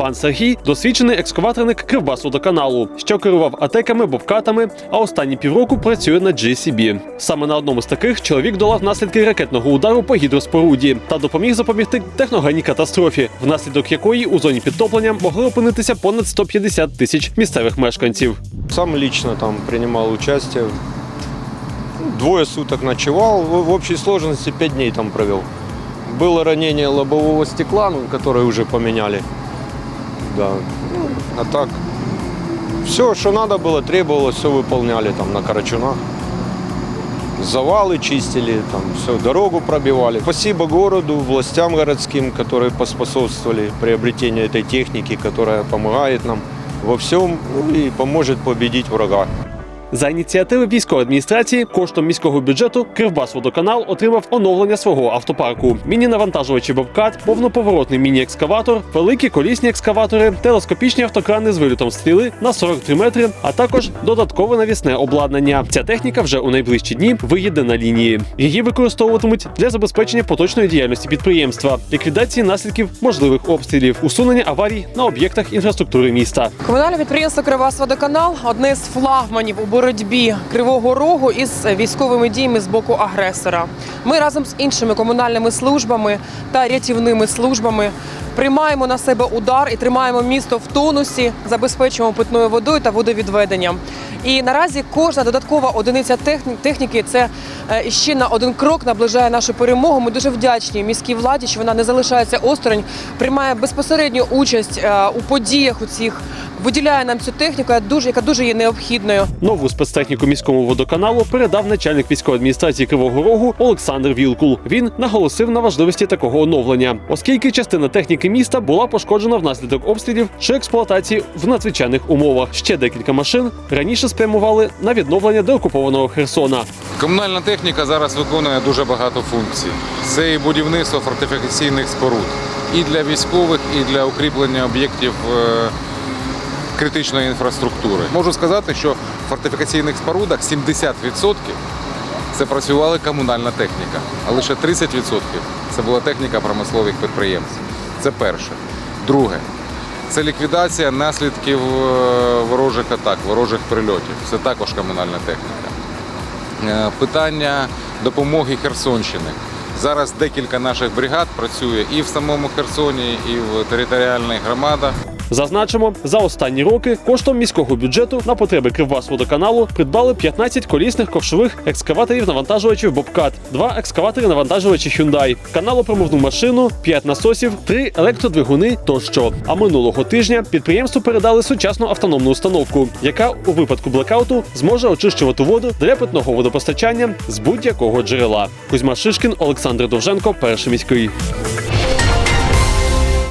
Пан Сергій досвідчений екскаваторник Кривбасводоканалу, що керував атеками, бобкатами, а останні півроку працює на GCB. Саме на одному з таких чоловік долав наслідки ракетного удару по гідроспоруді та допоміг запобігти техногенній катастрофі, внаслідок якої у зоні підтоплення могли опинитися понад 150 тисяч місцевих мешканців. Сам лично там принимал участие. Двое суток ночевал, в в общей сложности пять дней там провел. Было ранение лобового стекла, ну, которое уже поменяли. Да. Ну, а так, все, что надо было, требовалось, все выполняли там на Карачунах. Завалы чистили, там все, дорогу пробивали. Спасибо городу, властям городским, которые поспособствовали приобретению этой техники, которая помогает нам во всем ну, и поможет победить врага. За ініціативи військової адміністрації коштом міського бюджету Кривбасводоканал отримав оновлення свого автопарку: міні-навантажувачі Бобкат, повноповоротний міні-екскаватор, великі колісні екскаватори, телескопічні автокрани з вилітом стріли на 43 метри, а також додаткове навісне обладнання. Ця техніка вже у найближчі дні виїде на лінії. Її використовуватимуть для забезпечення поточної діяльності підприємства, ліквідації наслідків можливих обстрілів, усунення аварій на об'єктах інфраструктури міста. Комунальне підприємство Кривбасводоканал – одне з флагманів у боротьбі Кривого Рогу із військовими діями з боку агресора. Ми разом з іншими комунальними службами та рятівними службами приймаємо на себе удар і тримаємо місто в тонусі, забезпечуємо питною водою та водовідведенням. І наразі кожна додаткова одиниця техні- техніки це е, ще на один крок наближає нашу перемогу. Ми дуже вдячні міській владі, що вона не залишається осторонь, приймає безпосередню участь е, у подіях у цих, виділяє нам цю техніку, яка дуже, яка дуже є необхідною. Нову спецтехніку міському водоканалу передав начальник військової адміністрації Кривого Рогу Олександр Вілкул. Він наголосив на важливості такого оновлення, оскільки частина техніки міста була пошкоджена внаслідок обстрілів чи експлуатації в надзвичайних умовах. Ще декілька машин раніше спрямували на відновлення деокупованого Херсона. Комунальна техніка зараз виконує дуже багато функцій. Це і будівництво фортифікаційних споруд і для військових, і для укріплення об'єктів е, критичної інфраструктури. Можу сказати, що в фортифікаційних спорудах 70% це працювала комунальна техніка, а лише 30% це була техніка промислових підприємств. Це перше. Друге. Це ліквідація наслідків е, ворожих атак, ворожих прильотів. Це також комунальна техніка. Е, Питання допомоги Херсонщини. Зараз декілька наших бригад працює і в самому Херсоні, і в територіальних громадах. Зазначимо, за останні роки коштом міського бюджету на потреби Кривбасводоканалу придбали 15 колісних ковшових екскаваторів навантажувачів Бобкат, два екскаватори навантажувачі Hyundai, каналопромовну машину, 5 насосів, 3 електродвигуни тощо. А минулого тижня підприємству передали сучасну автономну установку, яка у випадку блекауту зможе очищувати воду для питного водопостачання з будь-якого джерела. Кузьма Шишкін, Олександр Довженко, перший міський.